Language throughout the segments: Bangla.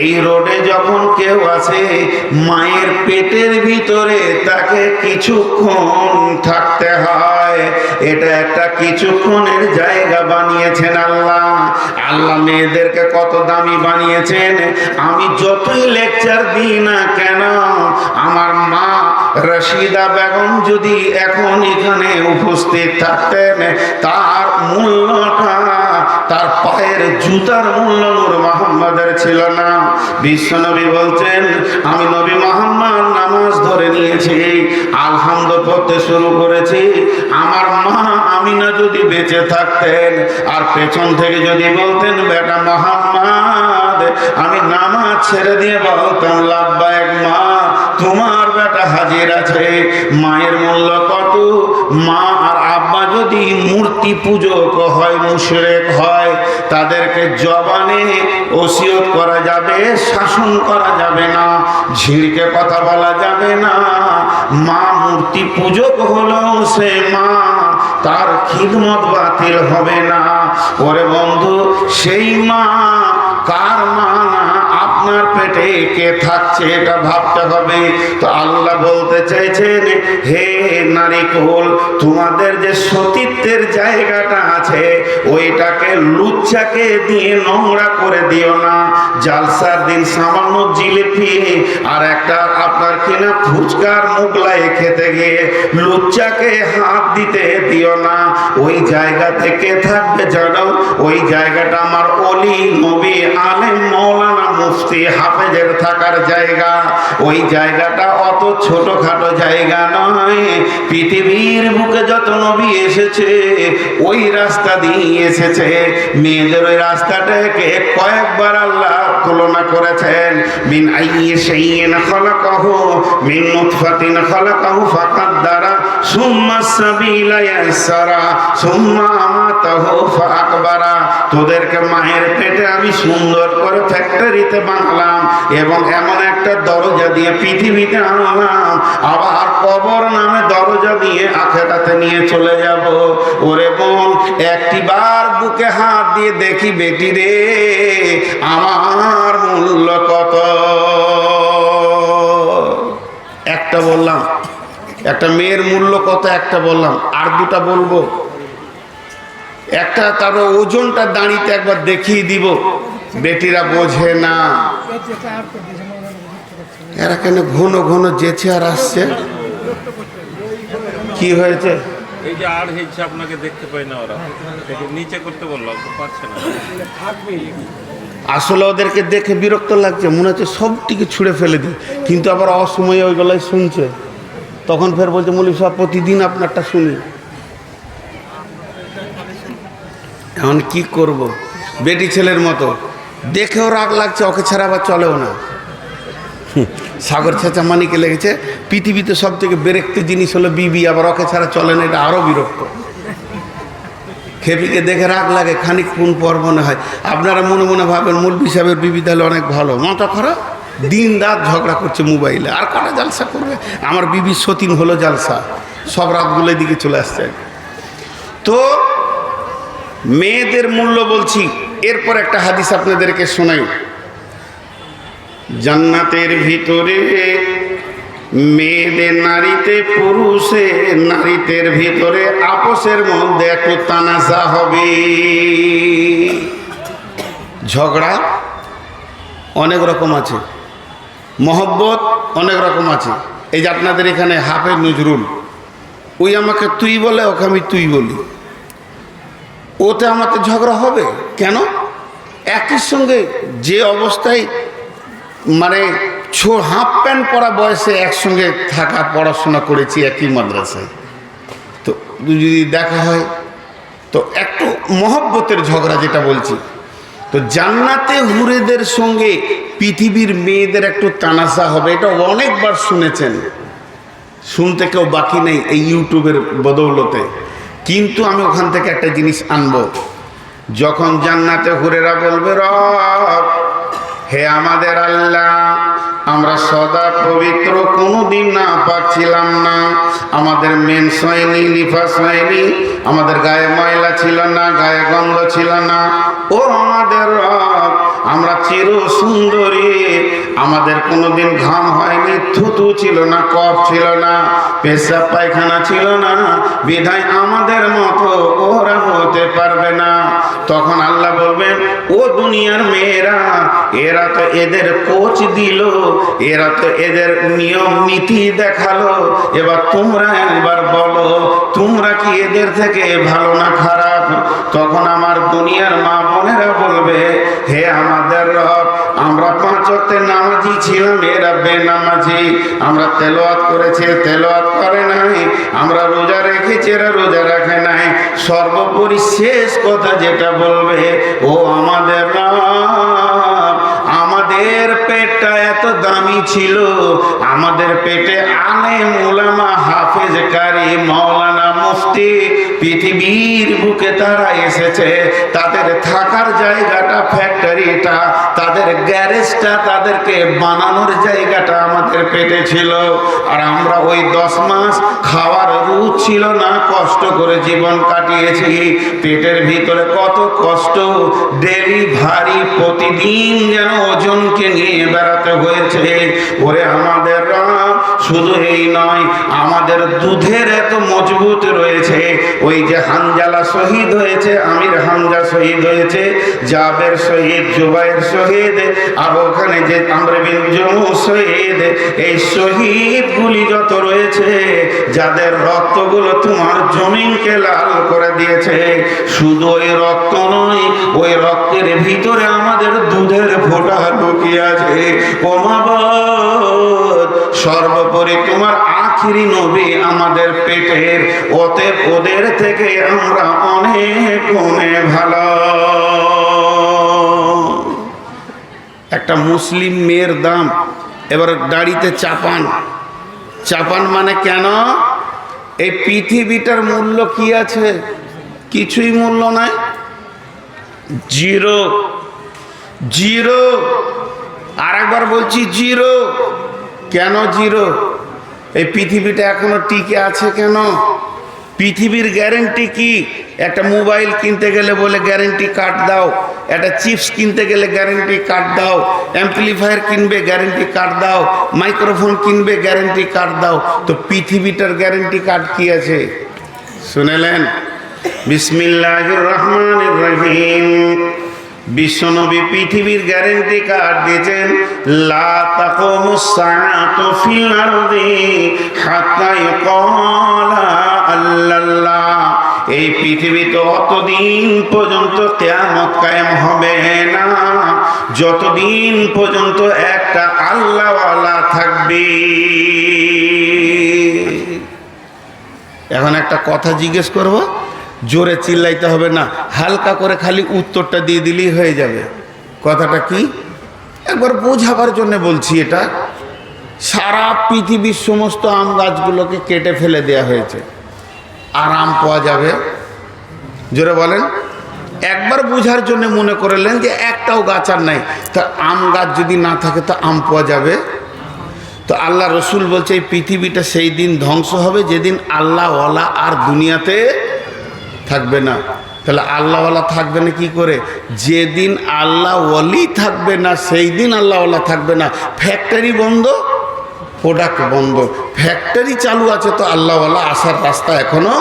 এই রোডে যখন কেউ আছে মায়ের পেটের ভিতরে তাকে কিছুক্ষণ থাকতে হয়। এটা একটা কিছুক্ষণের জায়গা বানিয়েছেন আল্লাহ। আল্লাহ মেয়েদেরকে কত দামি বানিয়েছেন। আমি যতই লেকচার দিই না কেন, আমার মা রশিদা বেগম যদি এখন এখানে উপস্থিত থাকতেন, তার মূল্যটা, তার পায়ের জুতার মূল্য নূর মোহাম্মদের ছিল না। বিশ্বনবী বলছেন, আমি নবী মোহাম্মদ নামাজ ধরে নিয়েছি, আলহামদ পড়তে শুরু করেছি। আমার মা আমিনা যদি বেঁচে থাকতেন, আর পেছন থেকে যদি বলতেন, বেটা মোহাম্মদ, আমি নামাজ ছেড়ে দিয়ে বলতাম লাভবা এক মা, তোমার হাজির আছে। মায়ের মূল্য কত? মা আর আব্বা যদি মূর্তি পূজক হয়, মুশরেক হয়, তাদেরকে জবানে ওসিয়ত করা যাবে, শাসন করা যাবে না, ঝিড়কে কথা বলা যাবে না। মা মূর্তি পূজক হলেও সে মা, তার খিদমত বাতিল হবে না। ওরে বন্ধু, সেই মা কার মা? আপনার পেটে কে থাকছে এটা ভাবতে হবে। তো আল্লাহ বলতে চাইছেন, হে নারীকুল, তোমাদের যে সতীত্বের জায়গাটা আছে, ওইটাকে লুচ্চাকে দিয়ে নোংরা করে দিও না। জালসার দিন সামান্য জিলিপি আর একটা আপনার কিনা ফুচকার মুগলাই খেতে গিয়ে লুচ্চাকে হাত দিতে দিও না। ওই জায়গা থেকে থাকবে জানো? ওই জায়গাটা আমার অলি নবী আলেম মৌলানা মুফতি হাফেজের থাকার জায়গা। ওই জায়গাটা অত ছোটখাটো জায়গা নয়। পৃথিবীর বুকে যত নবী এসেছে, ওই রাস্তা দিয়ে এসেছে। মেয়েদের ওই রাস্তাটাকে কয়েকবার আল্লাহ তুলনা করেছেন। মিন আইয়ে সেইন খলাকাহু, মিন নুতফাতিন খলাকাহু ফাকাদ্দারা সুম্মা সাবিলা ইয়াসরা সুম্মা আমাতাহু ফাকবারা তোদেরকে মায়ের পেটে আমি সুন্দর করে ফ্যাক্টরিতে বানালাম এবং এমন একটা দরজা দিয়ে পৃথিবীতে আনলাম। আবার কবর নামে দরজা দিয়ে আখেরাতে নিয়ে চলে যাব। ওরে বোন, একটিবার বুকে হাত দিয়ে দেখি বেটি রে, আমার মূল্য কত? একটা বললাম, একটা মেয়ের মূল্য কত? একটা বললাম, আর দুটা বলব? একটা তার ওজনটা দাঁড়িতে একবার দেখিয়ে দিব। বেটিরা বোঝে না। এরা কেন ঘন ঘন যেছে আর আসছে? কি হয়েছে? এই যে আর হয়েছে আপনাকে দেখতে পাই না ওরা। নিচে করতে পারছে না। আসলে ওদেরকে দেখে বিরক্ত লাগছে মনে হচ্ছে সবটিকে ছুঁড়ে ফেলে দিই। কিন্তু আবার অসময়ে ওইগুলাই শুনছে। তখন ফের বলছে মৌলী সাহেব প্রতিদিন আপনারটা শুনি। এখন কি করব? বেটি ছেলের মতো। দেখেও রাগ লাগছে, ওকে ছাড়া আবার চলেও না। সাগর চেঁচা মানিকে লেগেছে। পৃথিবীতে সব থেকে বেরেক্ত জিনিস হলো বিবি, আবার ওকে ছাড়া চলে না, এটা আরও বিরক্ত। খেপিকে দেখে রাগ লাগে, খানিক কোন পর মনে হয়। আপনারা মনে মনে ভাবেন মূলবি সাহেবের বিবি তাহলে অনেক ভালো। মাথা খারাপ? দিন রাত ঝগড়া করছে মোবাইলে। আর কটা জালসা করবে? আমার বিবি সতীন হলো জালসা। সব রাতগুলো দিকে চলে আসছে। তো মেয়েদের মূল্য বলছি, এরপর একটা হাদিস আপনাদেরকে শোনাই। জান্নাতের ভিতরে মেয়েদের নারীতে পুরুষে নারীদের ভিতরে, আপোষের মধ্যে একটু তানাসা হবে। ঝগড়া অনেক রকম আছে। মহব্বত অনেক রকম আছে। এই যে আপনাদের এখানে হাফে নজরুল, ওই আমাকে তুই বলে, ওকে আমি তুই বলি। ওতে আমাকে ঝগড়া হবে? কেন? একই সঙ্গে যে অবস্থায় মানে ছো হাফ প্যান্ট পরা বয়সে একসঙ্গে থাকা, পড়াশোনা করেছি একই মাদ্রাসায়, তো যদি দেখা হয়, তো একটু মহব্বতের ঝগড়া যেটা বলছি, তো জান্নাতে হুরেদের সঙ্গে পৃথিবীর মেয়েদের একটু তানাসা হবে, এটা অনেকবার শুনেছেন। শুনতে কেউ বাকি নেই এই ইউটিউবের বদৌলতে। কিন্তু আমি ওখান থেকে একটা জিনিস আনব। যখন জান্নাতে হুরেরা বলবে, রব, হে আমাদের আল্লাহ, আমরা সদা পবিত্র, কোনোদিন না পাচ্ছিলাম না। আমাদের মেন্স হয়নি নিফাস হয়নি আমাদের গায়ে ময়লা ছিল না, গায়ে গন্ধ ছিল না। ও আমাদের রব, আমরা চির সুন্দরী আমাদের কোনোদিন ঘাম হয়নি, থুতু ছিল না, কফ ছিল না, পেশাব পায়খানা ছিল না। বিধায় আমাদের মতো ওরা হতে পারবে না। তখন আল্লাহ বলবেন, ও দুনিয়ার মেয়েরা, এরা তো এদের কোচ দিল, এরা তো এদের নিয়ম নীতি দেখাল। এবার তোমরা একবার বলো, তোমরা কি এদের থেকে ভালো না খারাপ? তখন আমার দুনিয়ার মা বোনেরা বলবে, হে আমাদের রব, আমরা পাঁচ অর্থে নামাজি ছিলাম এরা বেনামাজি। আমরা তেলোয়াত করেছে তেলোয়াত করে নাই। আমরা রোজা রেখেছি, এরা রোজা রাখে নাই। সর্বোপরি শেষ কথা যেটা বলবে, ও আমাদের রব, আমাদের পেটটা এত দামি ছিল। আমাদের পেটে আলে মুলামা হাফেজ কারি মৌলানা মুফতি পৃথিবীর বুকে তারা এসেছে, তাদের থাকার জায়গাটা ফ্যাক্টরিটা, তাদের গ্যারেজটা তাদেরকে বানানোর জায়গাটা আমাদের পেটে ছিল। আর আমরা ওই দশ মাস খাওয়ার রুচ ছিল না, কষ্ট করে জীবন কাটিয়েছি। পেটের ভিতরে কত কষ্ট ডেলিভারি প্রতিদিন যেন ওজনকে নিয়ে বেড়াতে হয়েছে। ওরে আমাদের রাম শুধু এই নয়, আমাদের দুধের এত মজবুত রয়েছে। ওই যে হানজালা শহীদ হয়েছে, আমির হামজা শহীদ হয়েছে, জাবের শহীদ জুবাইর শহীদ আর ওখানে যে আমরবিন জমু শহীদ। এই শহীদগুলি যত রয়েছে, যাদের রক্তগুলো তোমার জমিনকে লাল করে দিয়েছে, শুধু ওই রক্ত নয়, ওই রক্তের ভিতরে আমাদের দুধের ফোঁটা লুকিয়ে আছে। ওমাবত সর্বোপরি তোমার আখিরি নবী আমাদের পেটের ওতে ওদের থেকে আমরা অনেক অনেক ভালো। একটা মুসলিম মেয়ের দাম, এবার দাড়িতে চাপান। চাপান মানে কেন? এই পৃথিবীটার মূল্য কি আছে? কিছুই মূল্য নাই। জিরো। জিরো। আর একবার বলছি জিরো। কেন জিরো? এই পৃথিবীটা এখনও টিকে আছে কেন? পৃথিবীর গ্যারেন্টি কি? একটা মোবাইল কিনতে গেলে বলে গ্যারেন্টি কার্ড দাও। একটা চিপস কিনতে গেলে গ্যারেন্টি কার্ড দাও। অ্যাম্পলিফায়ার কিনবে, গ্যারেন্টি কার্ড দাও। মাইক্রোফোন কিনবে, গ্যারেন্টি কার্ড দাও। তো পৃথিবীটার গ্যারেন্টি কার্ড কি আছে? শুনেলেন বিসমিল্লাহ রহমান রহিম। বিশ্বনবী পৃথিবীর গ্যারেন্টি কার্ড দিয়েছেন? লা হাত্তা ইউকালা আল্লাল্লাহ। এই পৃথিবীতে অতদিন পর্যন্ত কেয়ামত কায়েম হবে না। যতদিন পর্যন্ত একটা আল্লাহওয়ালা থাকবে। এখন একটা কথা জিজ্ঞেস করব জোরে চিল্লাইতে হবে না, হালকা করে খালি উত্তরটা দিয়ে দিলেই হয়ে যাবে। কথাটা কি? একবার বোঝাবার জন্য বলছি এটা। সারা পৃথিবীর সমস্ত আম গাছগুলোকে কেটে ফেলে দেয়া হয়েছে। আর আম পাওয়া যাবে? জোরে বলেন। একবার বোঝার জন্য মনে করলেন যে একটাও গাছ আর নাই। তা আম গাছ যদি না থাকে, তো আম পাওয়া যাবে? তো আল্লাহ রসুল বলছে, এই পৃথিবীটা সেই দিন ধ্বংস হবে, যেদিন আল্লাহওয়ালা আর দুনিয়াতে থাকবে না। তাহলে আল্লাহওয়ালা থাকবে না কি করে? যেদিন আল্লাহ ওয়ালি থাকবে না, সেই দিন আল্লাহওয়ালা থাকবে না। ফ্যাক্টরি বন্ধ প্রোডাক্ট বন্ধ। ফ্যাক্টরি চালু আছে তো আল্লাহওয়ালা আসার রাস্তা এখনও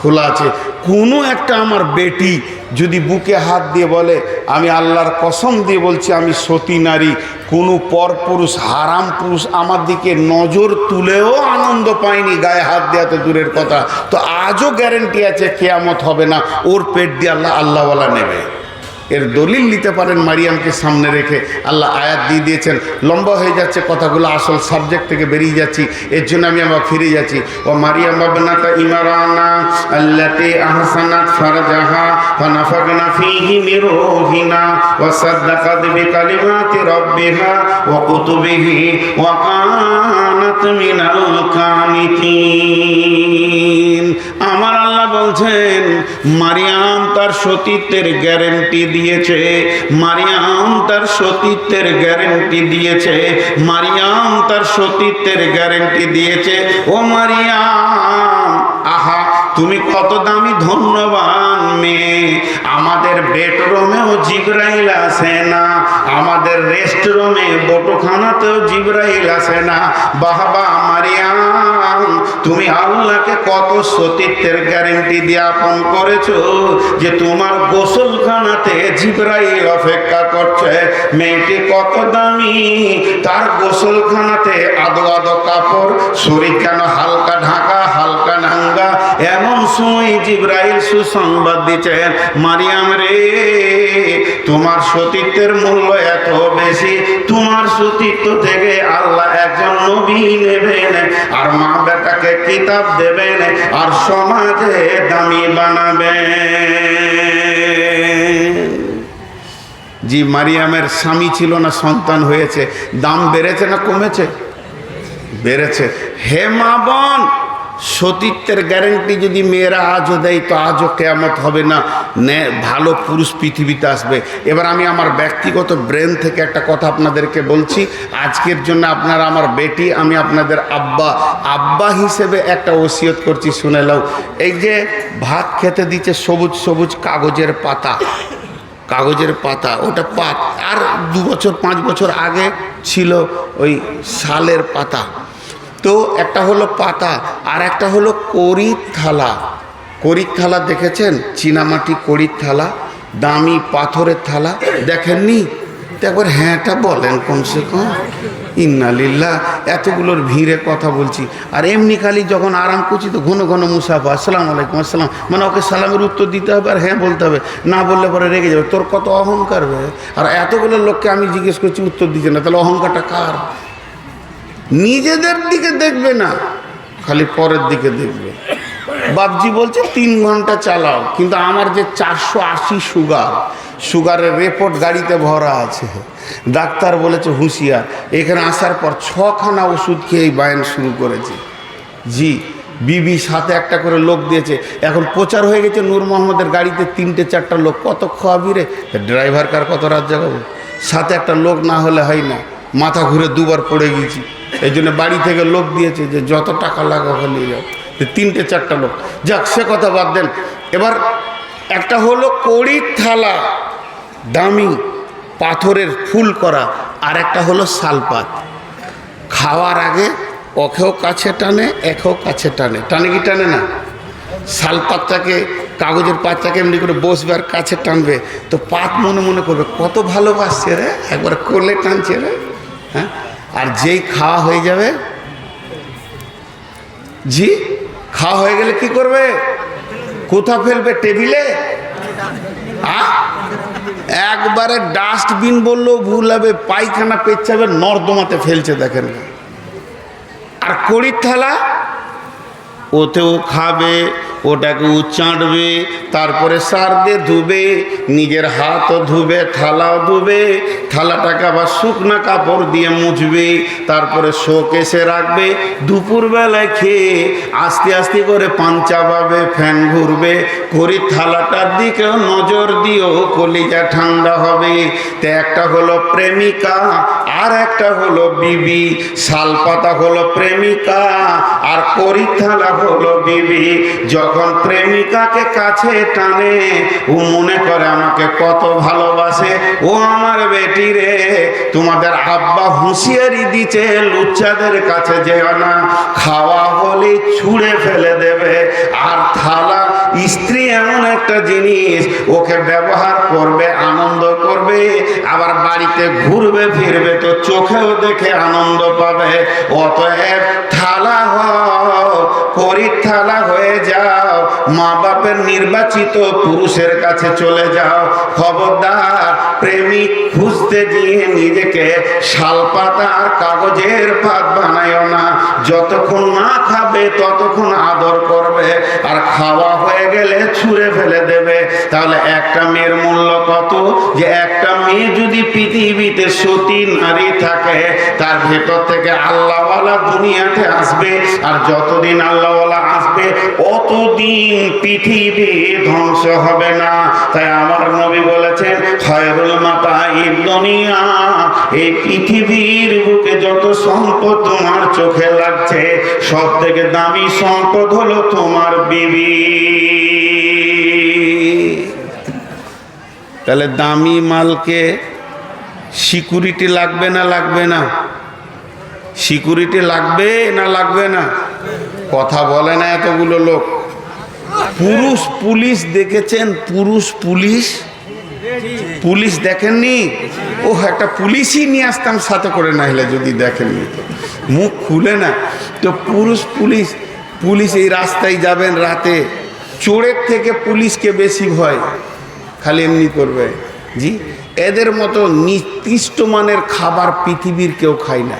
খোলা আছে। কোনো একটা আমার বেটি যদি বুকে হাত দিয়ে বলে, আমি আল্লাহর কসম দিয়ে বলছি, আমি সতী নারী, কোনো পরপুরুষ, হারাম পুরুষ আমার দিকে নজর তুলেও আনন্দ পায়নি, গায়ে হাত দেওয়া তো দূরের কথা। তো আজও গ্যারেন্টি আছে, কেয়ামত হবে না। ওর পেট দিয়ে আল্লাহ আল্লাহওয়ালা নেবে। এর দলিল নিতে পারেন মারিয়ামকে সামনে রেখে। আল্লাহ আয়াত দিয়ে দিয়েছেন, লম্বা হয়ে যাচ্ছে কথাগুলো, আসল সাবজেক্ট থেকে বেরিয়ে যাচ্ছি। এর জন্য আমি আবার ফিরে যাচ্ছি। ও মারিয়াম বাবনাতা ইমারানা ফারজাহা ফানাফাকনা ফীহি মির রূহিনা ওয়া সাদ্দাকাত বিকালিমাতি রাব্বিহা ওয়া কুতুবিহি ওয়া কানাত মিনাল আমার আল্লাহ বলছেন, মারিয়াম তার সতীত্বের গ্যারেন্টি দিয়েছে, মারিয়াম তার সতীত্বের গ্যারেন্টি দিয়েছে, মারিয়াম তার সতীত্বের গ্যারেন্টি দিয়েছে, ও মারিয়াম! তুমি কত দামি ধন্যবান মেয়ে। আমাদের বেডরুমেও জিব্রাইল আসে না। আমাদের রেস্টরুমে বটোখানাতেও জিব্রাইল আসে না। বাহবা মারিয়াম, তুমি আল্লাহকে কত সতীত্বের গ্যারেন্টি দিয়ে আপন করেছ যে তোমার গোসলখানাতে জিব্রাইল অপেক্ষা করছে। মেয়েটি কত দামি, তার গোসলখানাতে আদো আদো কাপড়, শরীর কেন হালকা ঢাকা, হালকা সময় জিব্রাইল সুসংবাদ দিচ্ছেন মারিয়াম রে, তোমার সতীত্বের মূল্য এত বেশি। তোমার সতীত্ব থেকে আল্লাহ একজন নবী নেবেন আর মা বেটাকে কিতাব দেবেন আর সমাজে দামি বানাবেন। জি, মারিয়ামের স্বামী ছিল না, সন্তান হয়েছে। দাম বেড়েছে না কমেছে? বেড়েছে। হে মা বোন সতীত্বের গ্যারেন্টি যদি মেয়েরা আজও দেয়, তো আজও কেয়ামত হবে না। ভালো পুরুষ পৃথিবীতে আসবে। এবার আমি আমার ব্যক্তিগত ব্রেন থেকে একটা কথা আপনাদেরকে বলছি। আজকের জন্য আপনারা আমার বেটি, আমি আপনাদের আব্বা। আব্বা হিসেবে একটা ওসিয়ত করছি, শুনে নাও। এই যে ভাত খেতে দিচ্ছে সবুজ সবুজ কাগজের পাতা। কাগজের পাতা, ওটা পাত। আর দু বছর, পাঁচ বছর আগে ছিল ওই শালের পাতা। তো একটা হলো পাতা আর একটা হলো করির থালা করির থালা দেখেছেন? চীনামাটি করির থালা দামি পাথরের থালা। দেখেননি? তো একবার হ্যাঁটা বলেন কমসে কম ইন্নালিল্লাহ এতগুলোর ভিড়ে কথা বলছি। আর এমনি খালি যখন আরাম করছি তো ঘন ঘন মুসাফা। আসসালাম আলাইকুম, আসসালাম। মানে ওকে সালামের উত্তর দিতে হবে আর হ্যাঁ বলতে হবে। না বললে পরে রেগে যাবে। তোর কত অহংকার আর এতগুলো লোককে আমি জিজ্ঞেস করছি উত্তর দিচ্ছে না। তাহলে অহংকারটা কার? নিজেদের দিকে দেখবে না, খালি পরের দিকে দেখবে। বাবজি বলছে, তিন ঘণ্টা চালাও। কিন্তু আমার যে চারশো আশি সুগার, সুগারের রেপোর্ট গাড়িতে ভরা আছে। ডাক্তার বলেছে, হুঁশিয়ার। এখানে আসার পর ছখানা ওষুধ খেয়ে এই বায়ান শুরু করেছে। জি, বিবি সাথে একটা করে লোক দিয়েছে। এখন প্রচার হয়ে গেছে, নূর মোহাম্মদের গাড়িতে তিনটে চারটা লোক। কত খাওয়াবি রে? ড্রাইভার কার কত রাত জাগাবো সাথে একটা লোক না হলে হয় না। মাথা ঘুরে দুবার পড়ে গেছি এই জন্য বাড়ি থেকে লোক দিয়েছে যে যত টাকা লাগা হলে যাও। তিনটে, চারটা লোক। যাক, সে কথা বাদ দেন। এবার একটা হলো কড়ির থালা, দামি পাথরের ফুল করা, আর একটা হলো শালপাত। খাওয়ার আগে ওকেও কাছে টানে, একেও কাছে টানে। টানে কি টানে না? শাল পাতটাকে কাগজের পাতটাকে এমনি করে বসবে আর কাছে টানবে। তো পাত মনে মনে করবে, কত ভালোবাসছে রে, একবার কোলে টানছে রে। আর যেই খাওয়া হয়ে যাবে, জি, খাওয়া হয়ে গেলে কি করবে? কোথা ফেলবে? টেবিলে? একবারে ডাস্টবিন বললেও ভুল হবে, পায়খানা পেচ্ছাবে নর্দমাতে ফেলছে, দেখেন। আর কড়ির থালা? ওতেও খাবে ওটাকে উচ্চাঁটবে, তারপরে সার দিয়ে ধুবে, নিজের হাতও ধুবে, থালাও ধুবে, থালাটাকে আবার শুকনা কাপড় দিয়ে মুছবে, তারপরে শোকেসে রাখবে, দুপুরবেলায় খেয়ে আস্তে আস্তে করে পাঞ্চা পাবে ফ্যান ঘুরবে করির থালাটার দিকেও নজর দিও কলিজা ঠান্ডা হবে। তো একটা হলো প্রেমিকা, আর একটা হলো বিবি, শালপাতা হলো প্রেমিকা, আর করির থালা হলো বিবি যখন প্রেমিকাকে কাছে টানে, ও মনে করে আমাকে কত ভালোবাসে, ও আমার বেটি রে, তোমাদের আব্বা হুঁশিয়ারি দিচ্ছে লুচ্চাদের কাছে যেও না, খাওয়া হলে ছুঁড়ে ফেলে দেবে। আর থালা, স্ত্রী এমন একটা জিনিস, ওকে ব্যবহার করবে, আনন্দ করবে, আবার বাড়িতে ঘুরবে, ফিরবে, তো চোখেও দেখে আনন্দ পাবে। অতএব থালা হ করির থালা হয়ে যাও মা বাপের নির্বাচিত পুরুষের কাছে চলে যাও। খবরদার, প্রেমিক খুঁজতে গিয়ে নিজেকে শালপাতার কাগজের পাত বানায় না। যতক্ষণ না খাবে, ততক্ষণ আদর করবে আর খাওয়া হয়ে গেলে ছুঁড়ে ফেলে দেবে। তাহলে একটা মেয়ের মূল্য কত? যে একটা মেয়ে যদি পৃথিবীতে সতী নারী থাকে, তার ভেতর থেকে আল্লাহওয়ালা দুনিয়াতে আসবে। আর যতদিন আল্লাহওয়ালা আসবে, অতদিন পৃথিবী ধ্বংস হবে না। তাই আমার নবী বলেছেন, খয়রুল মাতা এই দুনিয়া, এই পৃথিবীর বুকে যত সম্পদ তোমার চোখে লাগছে সব থেকে দামি সম্পদ হলো তোমার বিবি। তাহলে দামি মালকে সিকিউরিটি লাগবে না লাগবে না? সিকিউরিটি লাগবে না লাগবে না? কথা বলে না এতগুলো লোক। পুরুষ পুলিশ দেখেছেন? পুরুষ পুলিশ? পুলিশ দেখেননি? ও একটা পুলিশই নিয়ে আসতাম সাথে করে না হলে যদি দেখেননি মুখ খুলে না। তো পুরুষ পুলিশ পুলিশ এই রাস্তায় যাবেন রাতে। চোরের থেকে পুলিশকে বেশি ভয়। খালি এমনি করবে। জি? এদের মতো নির্দিষ্ট মানের খাবার পৃথিবীর কেউ খায় না।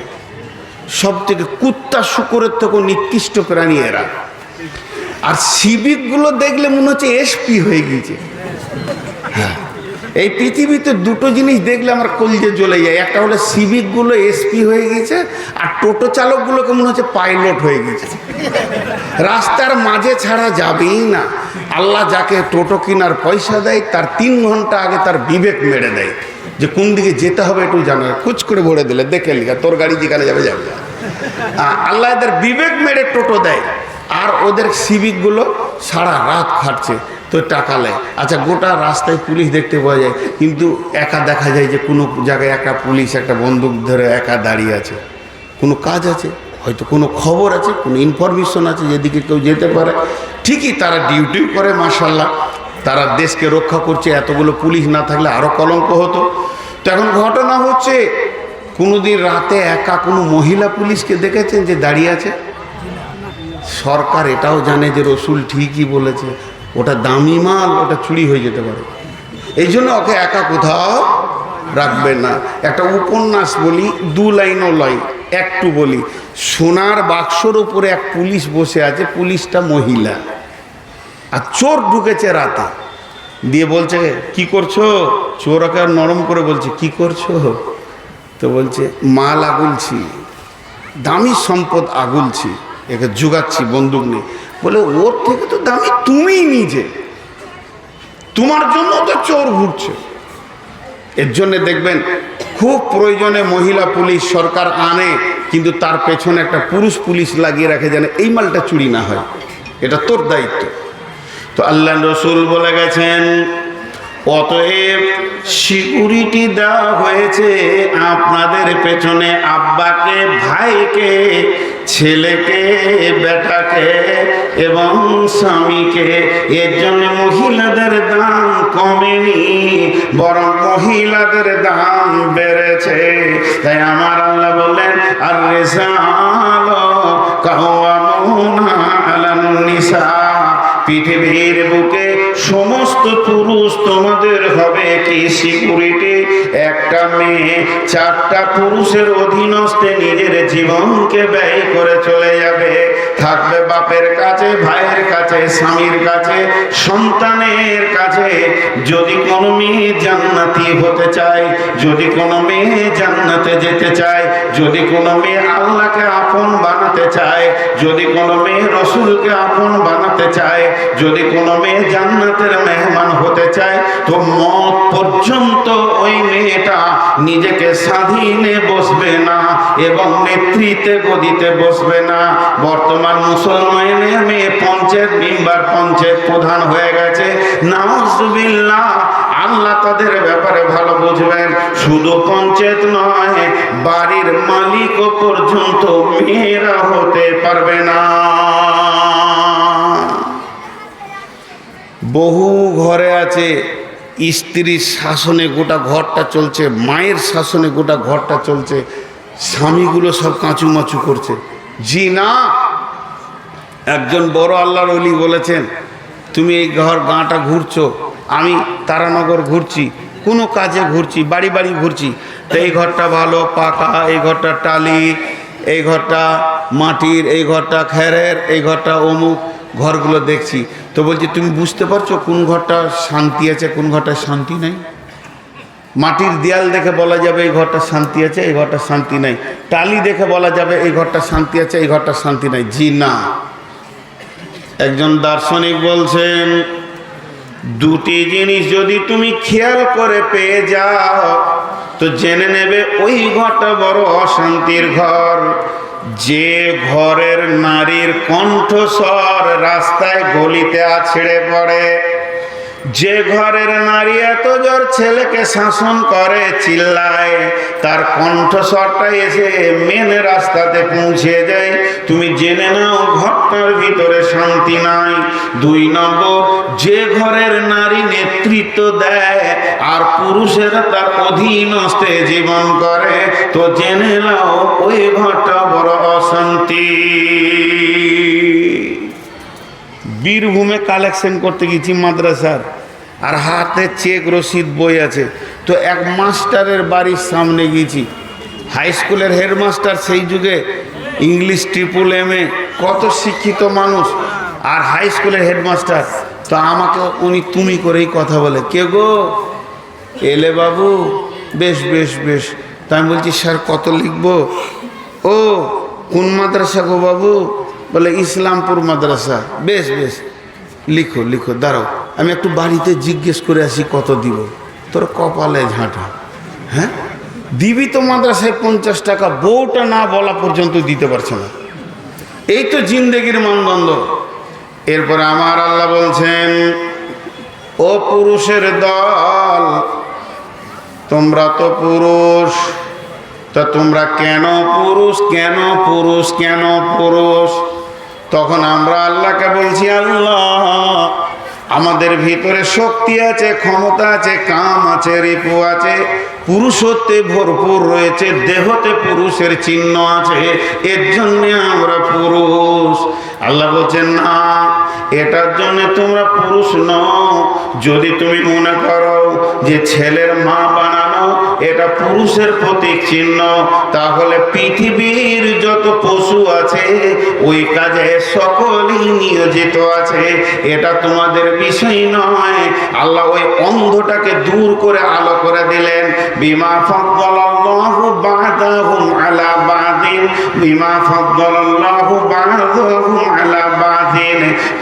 সব থেকে কুত্তা শুকুরের থেকেও নিকৃষ্ট প্রাণী এরা। আর সিভিকগুলো দেখলে মনে হচ্ছে এসপি হয়ে গিয়েছে। হ্যাঁ। এই পৃথিবীতে দুটো জিনিস দেখলে আমার কলজে জ্বলে যায়। একটা হলো সিভিকগুলো এসপি হয়ে গেছে আর টোটো চালকগুলোকে মনে হচ্ছে পাইলট হয়ে গেছে রাস্তার মাঝে ছাড়া যাবেই না। আল্লাহ যাকে টোটো কেনার পয়সা দেয়, তার তিন ঘণ্টা আগে তার বিবেক মেরে দেয়। যে কোন দিকে যেতে হবে একটু জানা, কুচ করে ভরে দিলে, দেখে লিখা তোর গাড়ি যেখানে যাবে যাবে। আল্লাহ এদের বিবেক মেরে টোটো দেয়, আর ওদের সিভিকগুলো সারা রাত খাটছে। তো টাকা নেয়। আচ্ছা গোটা রাস্তায় পুলিশ দেখতে পাওয়া যায়, কিন্তু একা দেখা যায় যে কোনো জায়গায় একা পুলিশ, একটা বন্দুক ধরে একা দাঁড়িয়ে আছে। কোনো কাজ আছে? হয়তো কোনো খবর আছে, কোনো ইনফরমেশন আছে, যেদিকে কেউ যেতে পারে। ঠিকই তারা ডিউটিও করে মার্শাল্লাহ তারা দেশকে রক্ষা করছে, এতগুলো পুলিশ না থাকলে আরও কলঙ্ক হতো। তো এখন ঘটনা হচ্ছে, কোনোদিন রাতে একা কোনো মহিলা পুলিশকে দেখেছেন যে দাঁড়িয়ে আছে? সরকার এটাও জানে যে রসুল ঠিকই বলেছে। ওটা দামি মাল, ওটা চুরি হয়ে যেতে পারে। এই জন্য ওকে একা কোথাও রাখবেন না। একটা উপন্যাস বলি, দু লাইনও লয় একটু বলি। সোনার বাক্সর উপরে এক পুলিশ বসে আছে, পুলিশটা মহিলা। আর চোর ঢুকেছে রাতে। দিয়ে বলছে, কি করছ? চোর ওকে নরম করে বলছে, কি করছ? তো বলছে, মাল আগুলছি। দামি সম্পদ আগুলছি। একে জুগাচ্ছি, বন্দুক নিয়ে। বলে, ওর থেকে দামি তুমি নিজে। তোমার জন্য তো চোর ঘুরছে। এর জন্য দেখবেন, খুব প্রয়োজনে মহিলা পুলিশ সরকার আনে, কিন্তু তার পেছনে একটা পুরুষ পুলিশ লাগিয়ে রাখে যেন এই মালটা চুরি না হয়। এটা তোর দায়িত্ব। তো আল্লাহ রসুল বলে গেছেন অতএব সিকিউরিটি দেওয়া হয়েছে আপনাদের পেছনে আব্বাকে, ভাইকে, ছেলেকে, বেটাকে এবং স্বামীকে। এর জন্য মহিলাদের দাম কমেনি, বরং মহিলাদের দাম বেড়েছে। তাই আমার আল্লাহ বললেন, আর রেসাল কাওয়ামুনা আলান নিসা। পৃথিবীর বুকে সমস্ত পুরুষ তোমাদের হবে কি সিকিউরিটি? একটা মেয়ে চারটা পুরুষের অধীনস্থে নিজের জীবনকে ব্যয় করে চলে যাবে। থাকবে বাপের কাছে, ভাইয়ের কাছে, স্বামীর কাছে, সন্তানের কাছে। যদি কোনো মেয়ে জান্নাতি হতে চায়, যদি কোনো মেয়ে জান্নাতে যেতে চায়, যদি কোনো মেয়ে আল্লাহকে আপন বানাতে চায়, যদি কোনো মেয়ে রসুলকে আপন বানাতে চায়, যদি কোনো মেয়ে জান্নাতের মেহমান হতে চায়, তো মত পর্যন্ত ওই মেয়েটা নিজেকে স্বাধীনে বসবে না এবং নেতৃত্বে গদিতে বসবে না। বর্তমান মুসলমানের মেয়ে পঞ্চায়েত মেম্বার, পঞ্চায়েত প্রধান হয়ে গেছে। নাউজুবিল্লাহ আল্লাহ তাদের ব্যাপারে ভালো বুঝবেন। শুধু পঞ্চায়েত নয়, বাড়ির মালিকও পর্যন্ত মেয়েরা হতে পারবে না। বহু ঘরে আছে স্ত্রীর শাসনে গোটা ঘরটা চলছে, মায়ের শাসনে গোটা ঘরটা চলছে, স্বামীগুলো সব কাঁচুমাচু করছে। জি না, একজন বড় আল্লাহর অলি বলেছেন তুমি এই ঘর গাঁটা ঘুরছো, আমি তারানগর ঘুরছি, কোনো কাজে ঘুরছি, বাড়ি বাড়ি ঘুরছি। তো এই ঘরটা ভালো, পাকা, এই ঘরটা টালি, এই ঘরটা মাটির, এই ঘরটা খেরের, এই ঘরটা অমুক ঘরগুলো দেখছি। তো বলছি, তুমি বুঝতে পারছ কোন ঘরটা শান্তি আছে, কোন ঘরটা শান্তি নাই? মাটির দেয়াল দেখে বলা যাবে এই ঘরটা শান্তি আছে, এই ঘরটা শান্তি নাই। টালি দেখে বলা যাবে এই ঘরটা শান্তি আছে, এই ঘরটা শান্তি নাই। জি না। একজন দার্শনিক বলছেন, দুটি জিনিস যদি তুমি খেয়াল করে পেয়ে যাও, তো জেনে নেবে ওই ঘরটা বড় অশান্তির ঘর। যে ঘরের নারীর কণ্ঠস্বর রাস্তায় গলিতে আছড়ে পড়ে যে ঘরের নারী এত জোর ছেলেকে শাসন করে, চিল্লায়, তার কণ্ঠস্বরটা এসে মেন রাস্তাতে পৌঁছে দেয়। তুমি জেনে নাও, ঘরটার ভিতরে শান্তি নাই। দুই নম্বর, যে ঘরের নারী নেতৃত্ব দেয় আর পুরুষেরা তার অধীনস্থে জীবন করে, তো জেনে নাও, ওই ঘরটা বড় অশান্তি। বীরভূমে কালেকশন করতে গেছি মাদ্রাসার। আর হাতে চেক রসিদ বই আছে। তো এক মাস্টারের বাড়ির সামনে গিয়েছি হাই স্কুলের হেডমাস্টার সেই যুগে ইংলিশ ট্রিপুল এম এ কত শিক্ষিত মানুষ। আর হাই স্কুলের হেডমাস্টার তো আমাকে উনি তুমি করেই কথা বলে, কে গো? এলে বাবু, বেশ বেশ বেশ। তা আমি বলছি, স্যার, কত লিখব? ও, কোন মাদ্রাসা গো বাবু? বলে, ইসলামপুর মাদ্রাসা। বেশ বেশ, লিখো লিখো, দাঁড়াও, আমি একটু বাড়িতে জিজ্ঞেস করে আসি কত দিব? তোর কপালে ঝাঁটা। হ্যাঁ? দিবি তো মাদ্রাসায় পঞ্চাশ টাকা, বউটা না বলা পর্যন্ত দিতে পারছে না। এই তো জিন্দেগির মানদণ্ড। এরপরে আমার আল্লাহ বলছেন, ও পুরুষের দল, তোমরা তো পুরুষ, তা তোমরা কেন পুরুষ কেন পুরুষ কেন পুরুষ? তখন আমরা আল্লাহকে বলছি, আল্লাহ, আমাদের ভিতরে শক্তি আছে, ক্ষমতা আছে, কাম আছে, রিপু আছে, পুরুষত্বে ভরপুর রয়েছে, দেহতে পুরুষের চিহ্ন আছে, এর জন্যে আমরা পুরুষ। আল্লাহ বলছেন, না এটার জন্য তোমরা পুরুষ নও। যদি তুমি মনে করো যে ছেলের মা বানানো এটা পুরুষের প্রতীক চিহ্ন, তাহলে পৃথিবীর যত পশু আছে, ওই কাজে সকলেই নিয়োজিত আছে। এটা তোমাদের বিষয় নয়। আল্লাহ ওই অন্ধটাকে দূর করে আলো করে দিলেন। বিমা বাদাহুম আলা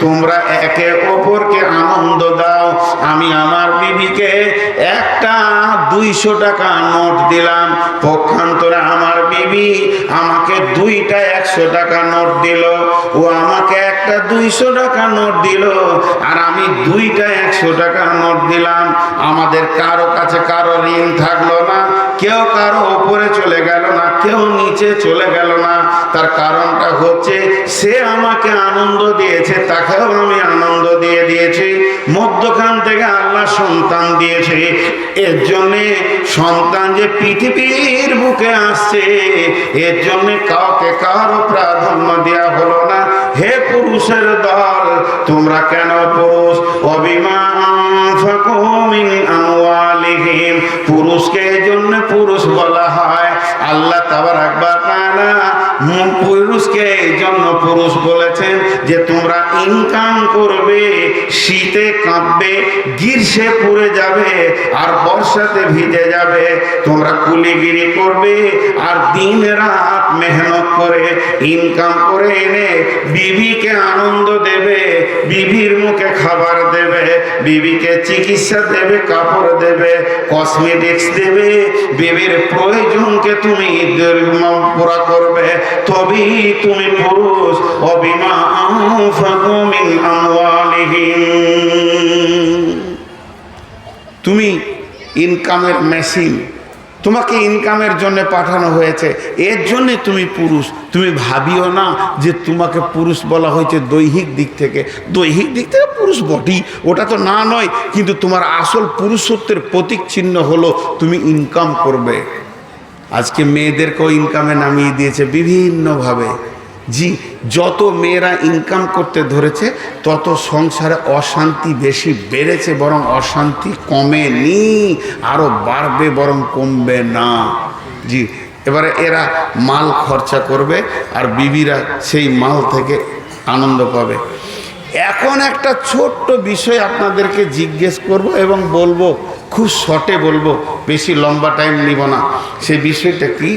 তোমরা একে অপরকে আনন্দ দাও। আমি আমার বিবিকে একটা দুইশো টাকা নোট দিলাম। পক্ষান্তরে আমার বিবি আমাকে দুইটা একশো টাকা নোট দিল। ও আমাকে একটা দুইশো টাকা নোট দিল। আর আমি দুইটা একশো টাকা নোট দিলাম। আমাদের কারও কাছে কারও ঋণ থাকল না। কেউ কারও উপরে চলে গেল না। কেউ নিচে চলে গেল না। তার কারণটা হচ্ছে, সে আমাকে আনন্দ দিয়েছে, তাকেও আমি আনন্দ দিয়ে দিয়েছি। মধ্যখান থেকে আল্লাহ সন্তান দিয়েছে। এর জন্যে সন্তান যে পৃথিবীর বুকে আসছে, এর জন্যে কাউকে কারও প্রাধান্য দেওয়া হলো না। হে পুরুষের দল, তোমরা কেন পুরুষ? অভিমান পুরুষকে এই জন্য যে তোমরা ইনকাম করবে, শীতে কাঁপবে, গ্রীষ্মে পুড়ে যাবে, আর বর্ষাতে ভিজে যাবে। তোমরা কুলিগিরি করবে আর দিন রাত মেহনত করে ইনকাম করে এনে বিবিকে আনন্দ দেবে, বিবির মুখে খাবার দেবে, বিবিকে চিকিৎসা দেবে, কাপড় দেবে কসমেটিক্স দেবে, বিবির প্রয়োজনকে তুমি পুরা করবে, তবেই তুমি পুরুষ অবিমা তুমি ইনকামের মেশিন। তোমাকে ইনকামের জন্য পাঠানো হয়েছে। এর জন্যে তুমি পুরুষ। তুমি ভাবিও না যে তোমাকে পুরুষ বলা হয়েছে দৈহিক দিক থেকে। দৈহিক দিক থেকে পুরুষ বটি ওটা তো না নয়, কিন্তু তোমার আসল পুরুষত্বের প্রতীক চিহ্ন হলো তুমি ইনকাম করবে। আজকে মেয়েদেরকেও ইনকামে নামিয়ে দিয়েছে বিভিন্নভাবে। জি, যত মেয়েরা ইনকাম করতে ধরেছে, তত সংসারে অশান্তি বেশি বেড়েছে, বরং অশান্তি কমেনি আরও বাড়বে বরং কমবে না। জি, এবারে এরা মাল খরচা করবে, আর বিবিরা সেই মাল থেকে আনন্দ পাবে। এখন একটা ছোট্ট বিষয় আপনাদেরকে জিজ্ঞেস করব এবং বলব, খুব শর্টে বলব, বেশি লম্বা টাইম নিব না। সেই বিষয়টা কি?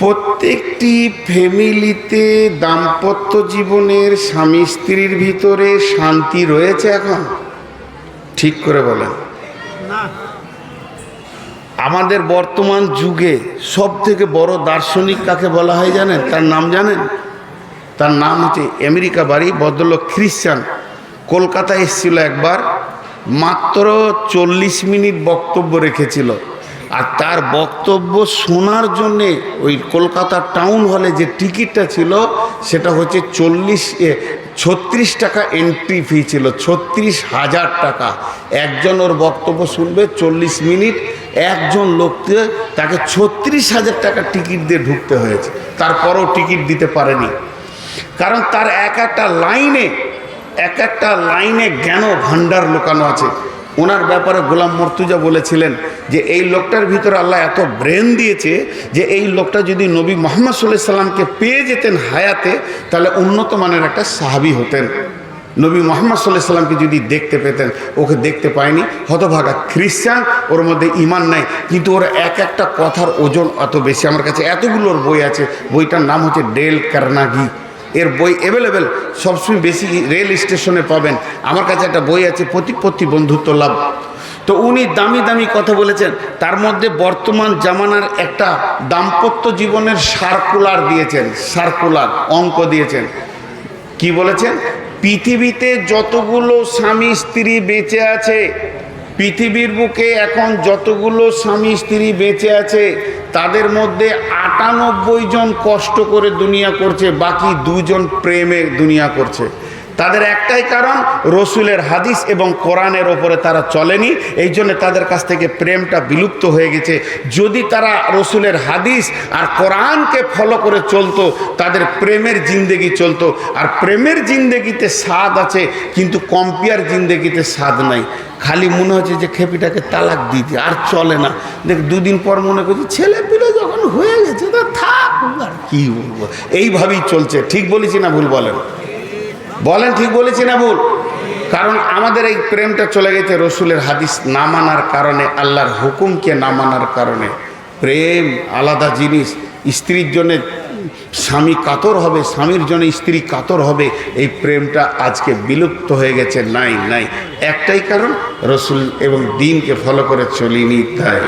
প্রত্যেকটি ফ্যামিলিতে দাম্পত্য জীবনের স্বামী স্ত্রীর ভিতরে শান্তি রয়েছে এখন? ঠিক করে বলেন। আমাদের বর্তমান যুগে সব থেকে বড় দার্শনিক কাকে বলা হয় জানেন? তার নাম জানেন? তার নাম হচ্ছে আমেরিকা বাড়ি ভদ্রলোক খ্রিস্টান কলকাতায় এসেছিল একবার মাত্র চল্লিশ মিনিট বক্তব্য রেখেছিল। আর তার বক্তব্য শোনার জন্যে ওই কলকাতা টাউন হলে যে টিকিটটা ছিল, সেটা হচ্ছে চল্লিশ ছত্রিশ টাকা এন্ট্রি ফি ছিল, ছত্রিশ হাজার টাকা। একজন ওর বক্তব্য শুনবে চল্লিশ মিনিট, একজন লোককে তাকে ছত্রিশ হাজার টাকা টিকিট দিয়ে ঢুকতে হয়েছে। তারপরও টিকিট দিতে পারেনি। কারণ তার এক একটা লাইনে, এক একটা লাইনে জ্ঞান ভাণ্ডার লুকানো আছে। ওনার ব্যাপারে গোলাম মর্তুজা বলেছিলেন যে এই লোকটার ভিতরে আল্লাহ এত ব্রেন দিয়েছে যে এই লোকটা যদি নবী মোহাম্মদ সাল্লাহ সাল্লামকে পেয়ে যেতেন হায়াতে, তাহলে উন্নত মানের একটা সাহাবি হতেন। নবী মোহাম্মদ সাল্লাহ সাল্লামকে যদি দেখতে পেতেন, ওকে দেখতে পায়নি, হতভাগা খ্রিস্টান, ওর মধ্যে ইমান নাই, কিন্তু ওর এক একটা কথার ওজন অত বেশি। আমার কাছে এতগুলোর বই আছে, বইটার নাম হচ্ছে ডেল কার্নাগি। এর বই অ্যাভেলেবেল সবসময় বেশি রেল স্টেশনে পাবেন। আমার কাছে একটা বই আছে প্রতিপত্তি বন্ধুত্ব লাভ। তো উনি দামি দামি কথা বলেছেন, তার মধ্যে বর্তমান জামানার একটা দাম্পত্য জীবনের সার্কুলার দিয়েছেন সার্কুলার অঙ্ক দিয়েছেন। কি বলেছেন? পৃথিবীতে যতগুলো স্বামী স্ত্রী বেঁচে আছে পৃথিবীর বুকে এখন যতগুলো স্বামী স্ত্রী বেঁচে আছে, তাদের মধ্যে আটানব্বই জন কষ্ট করে দুনিয়া করছে, বাকি দুজন প্রেমে দুনিয়া করছে। তাদের একটাই কারণ, রসুলের হাদিস এবং কোরআনের ওপরে তারা চলেনি। এই জন্য তাদের কাছ থেকে প্রেমটা বিলুপ্ত হয়ে গেছে। যদি তারা রসুলের হাদিস আর কোরআনকে ফলো করে চলতো, তাদের প্রেমের জিন্দেগি চলতো। আর প্রেমের জিন্দেগিতে স্বাদ আছে, কিন্তু কম্পিয়ার জিন্দেগিতে স্বাদ নাই। খালি মনে হচ্ছে যে খেপিটাকে তালাক দিতে আর চলে না। দেখ, দুদিন পর মনে করছি ছেলে পিলে যখন হয়ে গেছে, তো থাক, আর কি বলব? এইভাবেই চলছে। ঠিক বলেছি না ভুল বলেন? বলেন, ঠিক বলেছি না ভুল? কারণ আমাদের এই প্রেমটা চলে গেছে রসুলের হাদিস না মানার কারণে, আল্লাহর হুকুমকে না মানার কারণে। প্রেম আলাদা জিনিস, স্ত্রীর জন্যে স্বামী কাতর হবে, স্বামীর জন্য স্ত্রী কাতর হবে, এই প্রেমটা আজকে বিলুপ্ত হয়ে গেছে। নাই নাই। একটাই কারণ, রসুল এবং দিনকে ফলো করে চলিনি তাই।